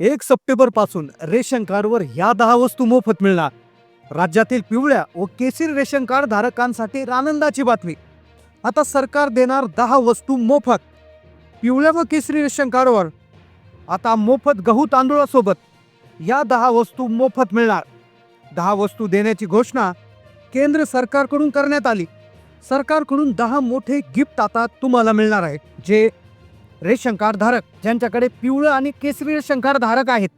एक सप्टेंबरपासून रेशन कार्डवर ह्या दहा वस्तू मोफत मिळणार. राज्यातील पिवळ्या व केसरी रेशन कार्ड धारकांसाठी आनंदाची बातमी. आता सरकार देणार दहा वस्तू मोफत. पिवळ्या व केसरी रेशन कार्डवर. आता मोफत गहू तांदूळासोबत या दहा वस्तू मोफत मिळणार. दहा वस्तू देण्याची घोषणा केंद्र सरकारकडून करण्यात आली. सरकारकडून दहा मोठे गिफ्ट आता तुम्हाला मिळणार आहे जे रेशन कार्ड ज्यांच्याकडे पिवळं आणि केसरी रेशन आहेत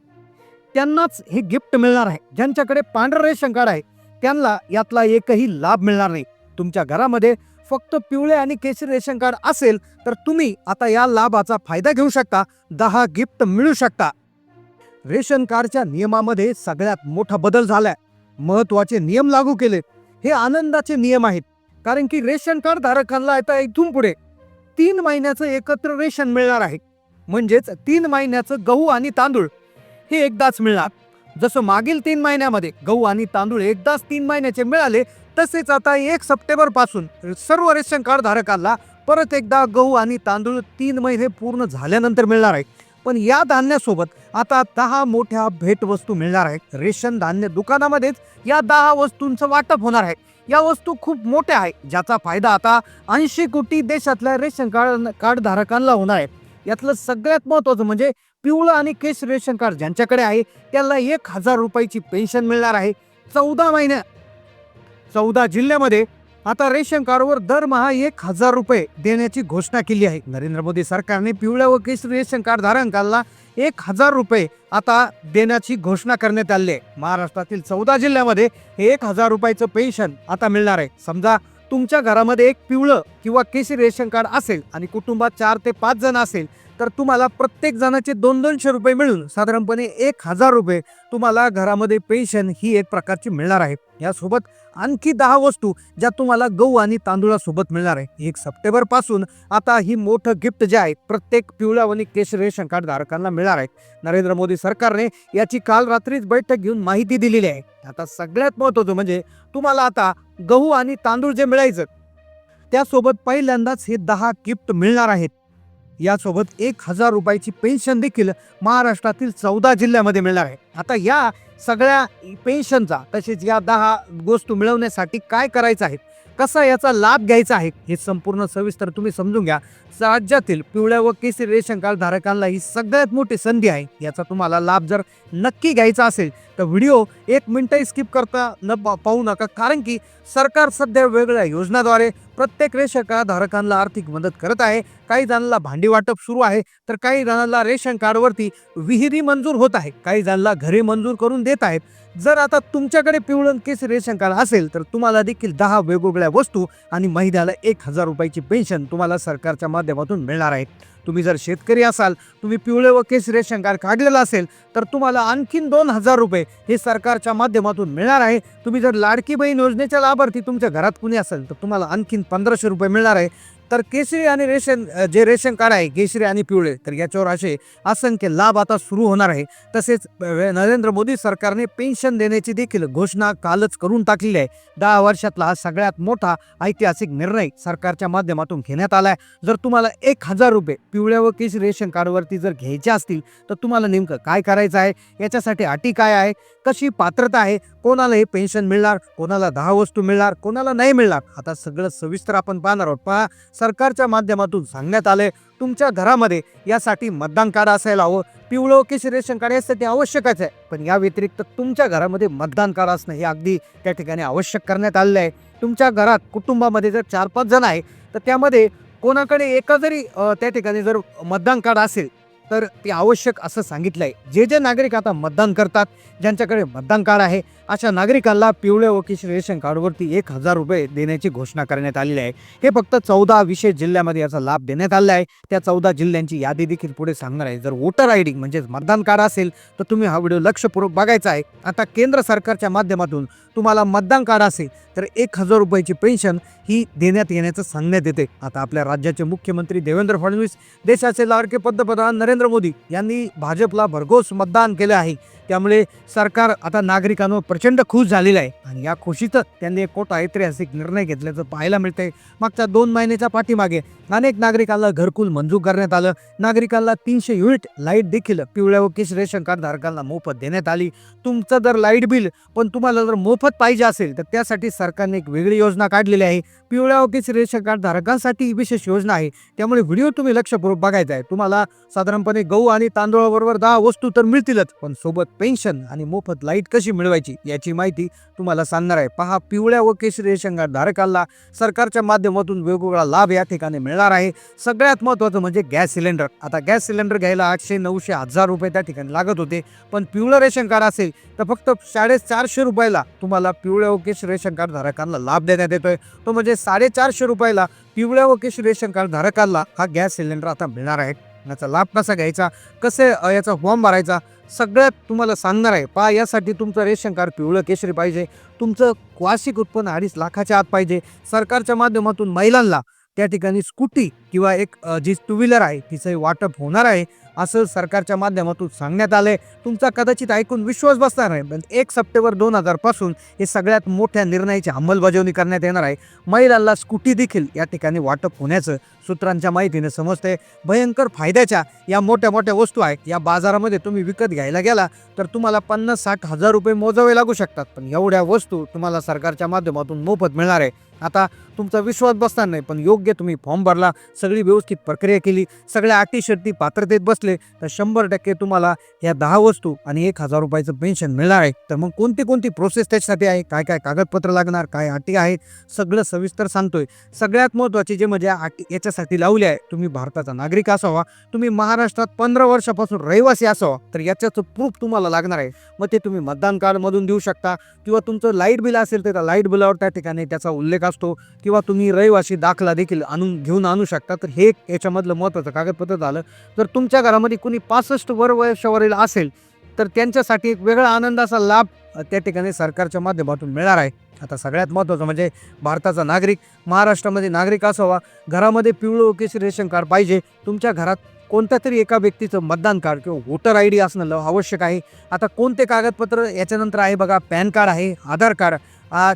त्यांनाच हे गिफ्ट मिळणार आहे. ज्यांच्याकडे पांढरं रेशन कार्ड आहे त्यांना यातला एकही लाभ मिळणार नाही. तुमच्या घरामध्ये फक्त पिवळे आणि केसरी रेशन कार्ड असेल तर तुम्ही आता या लाभाचा फायदा घेऊ शकता दहा गिफ्ट मिळू शकता. रेशन कार्डच्या नियमामध्ये सगळ्यात मोठा बदल झालाय. महत्त्वाचे नियम लागू केले हे आनंदाचे नियम आहेत. कारण की रेशन कार्ड धारकांना आता इथून पुढे तीन महिन्याचं एकत्र रेशन मिळणार आहे. म्हणजेच तीन महिन्याचं गहू आणि तांदूळ हे एकदाच मिळणार. जसं मागील तीन महिन्यामध्ये गहू आणि तांदूळ एकदाच तीन महिन्याचे मिळाले तसेच आता एक सप्टेंबरपासून सर्व रेशन कार्ड धारकांना परत एकदा गहू आणि तांदूळ तीन महिने पूर्ण झाल्यानंतर मिळणार आहे. पण या धान्यासोबत आता दहा मोठ्या भेटवस्तू मिळणार आहेत. रेशन धान्य दुकानामध्येच या दहा वस्तूंचं वाटप होणार आहे. या वस्तू खूप मोठ्या आहे ज्याचा फायदा आता ऐंशी कोटी देशातल्या रेशन कार्ड कार्ड धारकांना होणार आहे. यातलं सगळ्यात महत्वाचं म्हणजे पिवळं आणि केश रेशन कार्ड ज्यांच्याकडे आहे त्याला एक हजार रुपयाची पेन्शन मिळणार आहे. चौदा महिन्या चौदा जिल्ह्यामध्ये आता रेशन कार्डवर दरमहा एक हजार रुपये देण्याची घोषणा केली आहे. नरेंद्र मोदी सरकारने पिवळ्या व केसरी रेशन कार्ड धारकांना एक हजार रुपये आता देण्याची घोषणा करण्यात आली आहे. महाराष्ट्रातील चौदा जिल्ह्यामध्ये हे एक हजार रुपयाचं पेन्शन आता मिळणार आहे. समजा तुमच्या घरामध्ये एक पिवळं किंवा केसरी रेशन कार्ड असेल आणि कुटुंबात चार ते पाच जण असेल तर तुम्हाला प्रत्येक जणाचे दोन दोनशे रुपये मिळून साधारणपणे एक हजार रुपये तुम्हाला घरामध्ये पेन्शन ही एक प्रकारची मिळणार आहे. यासोबत आणखी दहा वस्तू ज्या तुम्हाला गहू आणि तांदूळासोबत मिळणार आहे. एक सप्टेंबरपासून आता ही मोठं गिफ्ट जे आहे प्रत्येक पिवळ्या आणि केश रेशन कार्ड धारकांना मिळणार आहे. नरेंद्र मोदी सरकारने याची काल रात्रीच बैठक घेऊन माहिती दिलेली आहे. आता सगळ्यात महत्वाचं म्हणजे तुम्हाला आता गहू आणि तांदूळ जे मिळायचं त्यासोबत पहिल्यांदाच हे दहा गिफ्ट मिळणार आहेत. यासोबत एक हजार रुपयाची पेन्शन देखील महाराष्ट्रातील चौदा जिल्ह्यामध्ये मिळणार आहे. आता या सगळ्या पेन्शनचा तसेच या दहा गोष्टी मिळवण्यासाठी काय करायचं आहे? कसा याचा लाभ घ्यायचा आहे? हे संपूर्ण सविस्तर तुम्ही समजून घ्या. राज्यातील पिवळ्या व केसरी रेशन कार्ड धारकांना ही सगळ्यात मोठी संधी आहे. याचा तुम्हाला लाभ जर नक्की घ्यायचा असेल तर व्हिडिओ एक मिनिटही स्किप करता न पाहू नका. कारण की सरकार सध्या वेगळ्या योजनाद्वारे प्रत्येक रेशन धारकांना आर्थिक मदत करत आहे. काही जणांना भांडी वाटप सुरू आहे तर काही जणांना रेशन कार्डवरती विहिरी मंजूर होत आहे. काही जणांना घरे मंजूर करून देत आहेत. जर आता तुमच्याकडे पिवळण केस रेशन कार्ड असेल तर तुम्हाला देखील दहा वेगवेगळ्या वस्तू आणि महिन्याला एक हजार रुपयाची पेन्शन तुम्हाला सरकारच्या माध्यमातून मिळणार आहे. तुम्ही जर शेतकरी असाल तुम्ही पिवळे व केस रेशन कार्ड काढलेलं असेल तर तुम्हाला आणखीन दोन हजार रुपये हे सरकारच्या माध्यमातून मिळणार आहे. तुम्ही जर लाडकी बहीण योजनेच्या लाभार्थी तुमच्या घरात कुणी असेल तर तुम्हाला आणखीन पंधराशे रुपये मिळणार आहे. तर केशरी आणि रेशन जे रेशन कार्ड आहे केशरी आणि पिवळे तर याच्यावर असे असंख्य लाभ आता सुरू होणार आहे. तसेच नरेंद्र मोदी सरकारने पेन्शन देण्याची देखील घोषणा कालच करून टाकलेली आहे. दहा वर्षातला हा सगळ्यात मोठा ऐतिहासिक निर्णय सरकारच्या माध्यमातून घेण्यात आला आहे जर तुम्हाला एक हजार रुपये पिवळ्या व केशरी रेशन कार्डवरती जर घ्यायचे असतील तर तुम्हाला नेमकं काय करायचं आहे? याच्यासाठी अटी काय आहे? कशी पात्रता आहे? कोणाला हे पेन्शन मिळणार? कोणाला दहा वस्तू मिळणार? कोणाला नाही मिळणार? आता सगळं सविस्तर आपण पाहणार आहोत. पहा सरकारच्या माध्यमातून सांगण्यात आले तुमच्या घरामध्ये यासाठी मतदान कार्ड असायला हवं. पिवळं की रेशन कार्ड यासाठी आवश्यकच आहे. पण या व्यतिरिक्त तुमच्या घरामध्ये मतदान कार्ड असणं हे अगदी त्या ठिकाणी आवश्यक करण्यात आलेलं आहे तुमच्या घरात कुटुंबामध्ये जर चार पाच जण आहे तर त्यामध्ये कोणाकडे एका जरी त्या ठिकाणी जर मतदान कार्ड असेल तर ते आवश्यक असं सांगितलं आहे जे जे नागरिक आता मतदान करतात ज्यांच्याकडे मतदान कार्ड आहे अशा नागरिकांना पिवळ्या व रेशन कार्डवरती एक हजार रुपये देण्याची घोषणा करण्यात आलेली आहे. हे फक्त चौदा विशेष जिल्ह्यामध्ये याचा लाभ देण्यात आला आहे. त्या चौदा जिल्ह्यांची यादी देखील पुढे सांगणार आहे. जर वोटर आय डी म्हणजेच मतदान कार्ड असेल तर तुम्ही हा व्हिडिओ लक्षपूर्वक बघायचा आहे. आता केंद्र सरकारच्या माध्यमातून तुम्हाला मतदान कार्ड असेल तर एक हजार रुपयाची पेन्शन ही देण्यात येण्याचं सांगण्यात येते. आता आपल्या राज्याचे मुख्यमंत्री देवेंद्र फडणवीस देशाचे लाडके पंतप्रधान नरेंद्र नरेंद्र मोदी यांनी भाजपला भरघोस मतदान केलं आहे. त्यामुळे सरकार आता नागरिकांवर प्रचंड खुश झालेलं आहे. आणि या खुशीतच त्यांनी एक मोठा ऐतिहासिक निर्णय घेतल्याचं पाहायला मिळतंय. मागच्या दोन महिन्याच्या पाठीमागे अनेक नागरिकांना घरकुल मंजूर करण्यात आलं. नागरिकांना तीनशे युनिट लाइट देखील पिवळ्या व किस रेशन कार्ड धारकांना मोफत देण्यात आली. तुमचं जर लाइट बिल पण तुम्हाला जर मोफत पाहिजे असेल तर त्यासाठी सरकारने एक वेगळी योजना काढलेली आहे. पिवळ्या व किस रेशन कार्ड धारकांसाठी ही विशेष योजना आहे. त्यामुळे व्हिडिओ तुम्ही लक्षपूर्वक बघायचा आहे. तुम्हाला साधारणपणे गहू आणि तांदूळाबरोबर दहा वस्तू तर मिळतीलच. पण सोबत पेन्शन आणि मोफत लाइट कशी मिळवायची याची माहिती तुम्हाला सांगणार आहे. पहा पिवळ्या व केशरी रेशन कार्ड धारकांना सरकारच्या माध्यमातून वेगवेगळा लाभ या ठिकाणी मिळणार आहे. सगळ्यात महत्त्वाचं म्हणजे गॅस सिलेंडर. आता गॅस सिलेंडर घ्यायला आठशे नऊशे हजार रुपये त्या ठिकाणी लागत होते. पण पिवळं रेशन कार्ड असेल तर फक्त साडेचारशे रुपयाला तुम्हाला पिवळ्या व केशरी रेशन कार्ड धारकांना लाभ देण्यात येतोय. तो म्हणजे साडेचारशे रुपयाला पिवळ्या व केशरी रेशन कार्ड धारकांना हा गॅस सिलेंडर आता मिळणार आहे. याचा लाभ कसा घ्यायचा? कसे याचा फॉर्म भरायचा? सगळ्यात तुम्हाला सांगणार आहे पा यासाठी तुमचं रेशन कार्ड पिवळं केशरी पाहिजे तुमचं वार्षिक उत्पन्न अडीच लाखाच्या आत पाहिजे. सरकारच्या माध्यमातून महिलांना त्या ठिकाणी स्कूटी किंवा एक जी टू व्हीलर आहे तिचंही वाटप होणार आहे. असं सरकारच्या माध्यमातून सांगण्यात आलं आहे तुमचा कदाचित ऐकून विश्वास बसणार नाही पण एक सप्टेंबर दोन हजारपासून हे सगळ्यात मोठ्या निर्णयाची अंमलबजावणी करण्यात येणार आहे. महिलांना स्कूटी देखील या ठिकाणी वाटप होण्याचं सूत्रांच्या माहितीने समजते भयंकर फायद्याच्या या मोठ्या मोठ्या वस्तू आहेत. या बाजारामध्ये तुम्ही विकत घ्यायला गेला तर तुम्हाला पन्नास साठ हजार रुपये मोजावे लागू शकतात. पण एवढ्या वस्तू तुम्हाला सरकारच्या माध्यमातून मोफत मिळणार आहे. आता तुमचा विश्वास बसणार नाही पण योग्य तुम्ही फॉर्म भरला सगळी व्यवस्थित प्रक्रिया केली सगळ्या अटी शर्ती पात्रतेत बसले तर शंभर टक्के तुम्हाला ह्या दहा वस्तू आणि एक हजार रुपयाचं पेन्शन मिळणार आहे. तर मग कोणती कोणती प्रोसेस त्याच्यासाठी आहे? काय काय कागदपत्र लागणार? काय अटी आहेत? सगळं सविस्तर सांगतोय. सगळ्यात महत्त्वाची जे म्हणजे अटी याच्यासाठी लावली आहे तुम्ही भारताचा नागरिक असावा तुम्ही महाराष्ट्रात पंधरा वर्षापासून रहिवासी असावा तर याच्याचं प्रूफ तुम्हाला लागणार आहे. मग ते तुम्ही मतदान कार्डमधून देऊ शकता किंवा तुमचं लाइट बिल असेल तर त्या लाइट बिलावर त्या ठिकाणी त्याचा उल्लेख असतो किंवा तुम्ही रहिवासी दाखला देखील आणून घेऊन आणू शकता. तर हे याच्यामधलं महत्त्वाचं कागदपत्र झालं. तर तुमच्या घरामध्ये कुणी पासष्ट वर वर्षावरील असेल तर त्यांच्यासाठी एक वेगळा आनंदाचा लाभ त्या ठिकाणी सरकारच्या माध्यमातून मिळणार आहे. आता सगळ्यात महत्त्वाचं म्हणजे भारताचा नागरिक महाराष्ट्रामध्ये नागरिक असावा घरामध्ये पिवळं केसरी रेशन कार्ड पाहिजे तुमच्या घरात कोणत्या तरी एका व्यक्तीचं मतदान कार्ड किंवा वोटर आय डी असणं आवश्यक आहे. आता कोणते कागदपत्र याच्यानंतर आहे बघा पॅन कार्ड आहे आधार कार्ड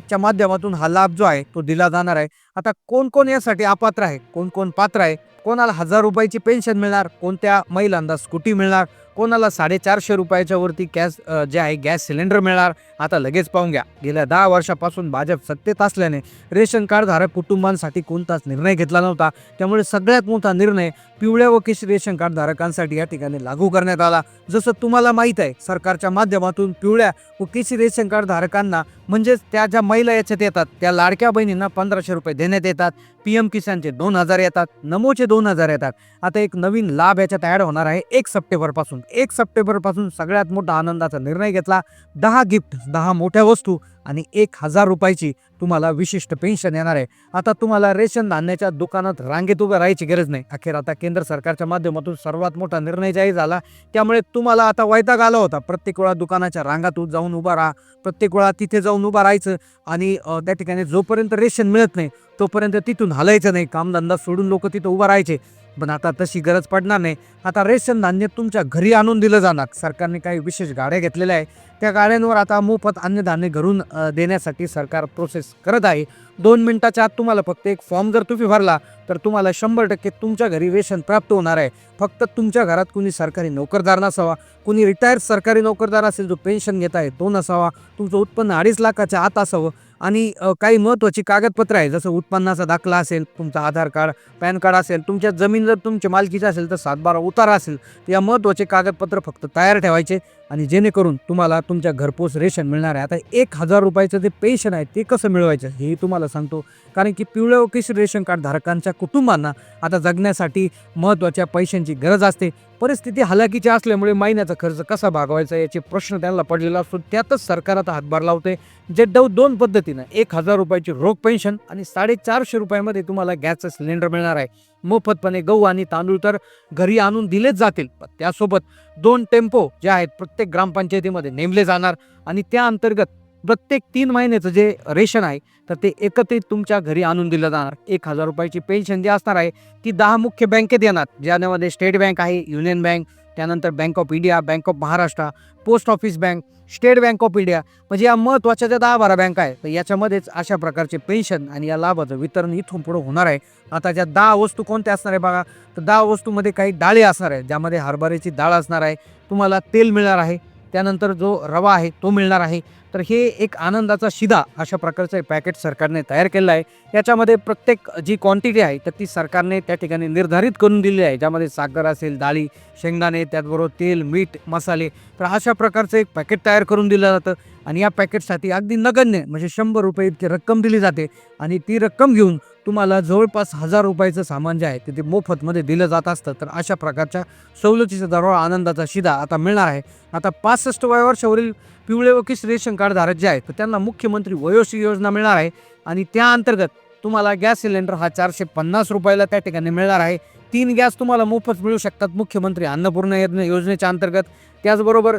च्या माध्यमातून हा लाभ जो आहे तो दिला जाणार आहे. आता कोण कोण यासाठी अपात्र आहे? कोण कोण पात्र आहे? कोणाला हजार रुपयाची पेन्शन मिळणार? कोणत्या महिलांना स्कूटी मिळणार? कोणाला साडेचारशे रुपयाच्या वरती गॅस जे आहे गॅस सिलेंडर मिळणार? आता लगेच पाहून घ्या. गेल्या दहा वर्षापासून भाजप सत्तेत असल्याने रेशन कार्डधारक कुटुंबांसाठी कोणताच निर्णय घेतला नव्हता. त्यामुळे सगळ्यात मोठा निर्णय पिवळ्या व केशरी रेशन कार्डधारकांसाठी या ठिकाणी लागू करण्यात आला. जसं तुम्हाला माहीत आहे सरकारच्या माध्यमातून पिवळ्या व केशरी रेशन कार्डधारकांना म्हणजेच त्या ज्या महिला याच्यात येतात त्या लाडक्या बहिणींना पंधराशे रुपये देण्यात येतात. पी एम किसानचे दोन हजार येतात. नमोचे दोन हजार येतात. आता एक नवीन लाभ याच्यात ॲड होणार आहे. एक सप्टेंबरपासून. एक सप्टेंबरपासून सगळ्यात मोठा आनंदाचा निर्णय घेतला. दहा गिफ्ट दहा मोठ्या वस्तू. आणि एक हजार रुपयाची तुम्हाला विशिष्ट पेन्शन येणार आहे. आता तुम्हाला रेशन धान्याच्या दुकानात रांगेत उभं राहायची गरज नाही. अखेर आता केंद्र सरकारच्या माध्यमातून सर्वात मोठा निर्णय जाहीर झाला. त्यामुळे तुम्हाला आता वैताग आला होता. प्रत्येक वेळा दुकानाच्या रांगातून जाऊन उभा राहा. प्रत्येक वेळा तिथे जाऊन उभा राहायचं आणि त्या ठिकाणी जोपर्यंत रेशन मिळत नाही तोपर्यंत तिथून हलायचं नाही. कामधंदा सोडून लोक तिथं उभं राहायचे. पण आता तशी गरज पडणार नाही. आता रेशन धान्य तुमच्या घरी आणून दिलं जाणार. सरकारने काही विशेष गाड्या घेतलेल्या आहे त्या गाड्यांवर आता मोफत अन्नधान्य घरून देण्यासाठी सरकार प्रोसेस करत आहे. दोन मिनिटाच्या आत तुम्हाला फक्त एक फॉर्म जर तुम्ही भरला तर तुम्हाला शंभर टक्के तुमच्या घरी रेशन प्राप्त होणार आहे. फक्त तुमच्या घरात कुणी सरकारी नोकरदार नसावा कुणी रिटायर सरकारी नोकरदार असेल जो पेन्शन घेत आहे तो नसावा. तुमचं उत्पन्न अडीच लाखाच्या आत असावं. आणि काही महत्त्वाची कागदपत्र आहे जसं उत्पन्नाचा दाखला असेल तुमचा आधार कार्ड पॅन कार्ड असेल तुमच्या जमीन जर तुमच्या मालकीची असेल तर सातबारा उतारा असेल. तर या महत्त्वाचे कागदपत्र फक्त तयार ठेवायचे. आणि जेणेकरून तुम्हाला तुमच्या घरपोच रेशन मिळणार आहे. आता एक हजार रुपयाचं जे पेन्शन आहे ते कसं मिळवायचं हे तुम्हाला सांगतो. कारण की पिवळ्या व रेशन कार्ड धारकांच्या कुटुंबांना आता जगण्यासाठी महत्त्वाच्या पैशांची गरज असते. परिस्थिती हलाखीची असल्यामुळे महिन्याचा खर्च कसा भागवायचा याचे प्रश्न त्यांना पडलेला असतो त्यातच सरकार आता हातभार लावते. जे डव दोन पद्धतीनं एक हजार रुपयाची रोख पेन्शन आणि साडेचारशे रुपयामध्ये तुम्हाला गॅसचं सिलेंडर मिळणार आहे. मोफतपणे गहू आणि तांदूळ तर घरी आणून दिलेच जातील. पण त्यासोबत दोन टेम्पो जे आहेत प्रत्येक ग्रामपंचायतीमध्ये नेमले जाणार आणि त्या अंतर्गत प्रत्येक तीन महिन्याचं जे रेशन आहे तर ते एकत्रित तुमच्या घरी आणून दिलं जाणार. एक हजार रुपयाची पेन्शन जी असणार आहे ती दहा मुख्य बँकेत येणार. ज्यामध्ये स्टेट बँक आहे युनियन बँक त्यानंतर Bank of India Bank of Maharashtra Post Office Bank State Bank of India म्हणजे या महत्त्वाच्या ज्या दहा बारा बँका आहेत तर याच्यामध्येच अशा प्रकारचे पेन्शन आणि या लाभाचं वितरण इथून पुढं होणार आहे. आता ज्या दहा वस्तू कोणत्या असणार आहे बघा तर दहा वस्तूमध्ये काही डाळे असणार आहे ज्यामध्ये हरभऱ्याची डाळ असणार आहे तुम्हाला तेल मिळणार आहे त्यानंतर जो रवा आहे तो मिळणार आहे तर हे एक आनंदाचा शिदा अशा प्रकारचं पॅकेट सरकारने तयार केलं आहे. याच्यामध्ये प्रत्येक जी क्वांटिटी आहे तर ती सरकारने त्या ठिकाणी निर्धारित करून दिलेली आहे. ज्यामध्ये साखर असेल डाळी शेंगदाणे त्याचबरोबर तेल मीठ मसाले तर अशा प्रकारचं एक पॅकेट तयार करून दिलं जातं. आणि या पॅकेटसाठी अगदी नगण्य म्हणजे शंभर रुपये इतकी रक्कम दिली जाते. आणि ती रक्कम घेऊन तुम्हाला जवळपास हजार रुपयाचं सामान जे आहे ते ते मोफतमध्ये दिलं जात असतं. तर अशा प्रकारच्या सवलतीचा दरवा आनंदाचा शिदा आता मिळणार आहे. आता पासष्ट वयावर्षावरील पिवळे व किस रेशन कार्डधारक जे आहेत तर त्यांना मुख्यमंत्री वयोश्री योजना मिळणार आहे. आणि त्या अंतर्गत तुम्हाला गॅस सिलेंडर हा चारशे पन्नास रुपयाला त्या ठिकाणी मिळणार आहे. तीन गॅस तुम्हाला मोफत मिळू शकतात मुख्यमंत्री अन्नपूर्ण योजने योजनेच्या अंतर्गत. त्याचबरोबर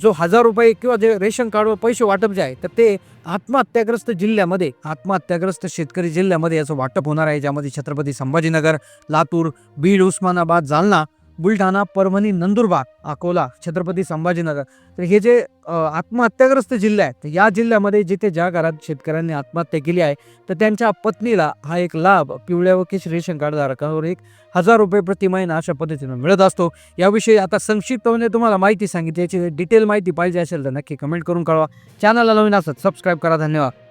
जो हजार रुपये किंवा जे रेशन कार्डवर पैसे वाटप जे आहे तर ते आत्महत्याग्रस्त जिल्ह्यामध्ये आत्महत्याग्रस्त शेतकरी जिल्ह्यामध्ये याचं वाटप होणार आहे ज्यामध्ये छत्रपती संभाजीनगर लातूर बीड उस्मानाबाद जालना बुलढाणा परभणी नंदुरबार अकोला छत्रपती संभाजीनगर. तर हे जे आत्महत्याग्रस्त जिल्हे आहेत तर या जिल्ह्यामध्ये जिथे ज्या घरात शेतकऱ्यांनी आत्महत्या केली आहे तर त्यांच्या पत्नीला हा एक लाभ पिवळ्या व केश रेशन कार्ड एक हजार रुपये प्रति महिना अशा पद्धतीनं मिळत असतो. याविषयी आता संक्षिप्तपणे तुम्हाला माहिती सांगितली याची डिटेल माहिती पाहिजे असेल तर नक्की कमेंट करून कळवा. चॅनलला नवीन असत सबस्क्राईब करा. धन्यवाद.